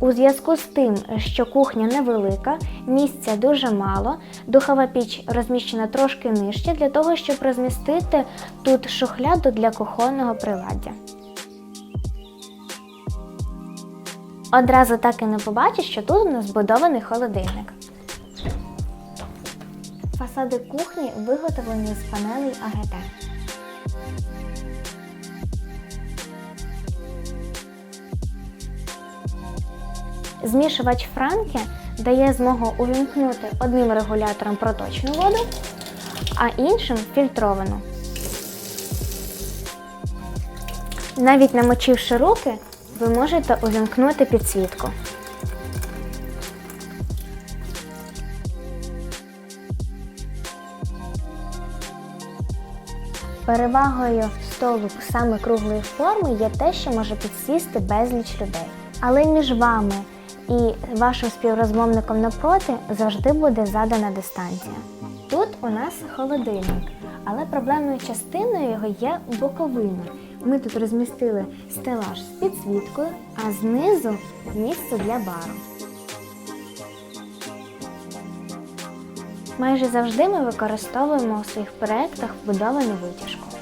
У зв'язку з тим, що кухня невелика, місця дуже мало, духова піч розміщена трошки нижче для того, щоб розмістити тут шухляду для кухонного приладдя. Одразу так і не побачиш, що тут у нас збудований холодильник. Фасади кухні виготовлені з панелей АГТ. Змішувач Франке дає змогу увімкнути одним регулятором проточну воду, а іншим фільтровану. Навіть намочивши руки, ви можете увімкнути підсвітку. Перевагою столу саме круглої форми є те, що може підсісти безліч людей. Але між вами і вашим співрозмовником напроти завжди буде задана дистанція. Тут у нас холодильник, але проблемною частиною його є боковина. Ми тут розмістили стелаж з підсвіткою, а знизу місце для бару. Майже завжди ми використовуємо у своїх проєктах вбудовану витяжку.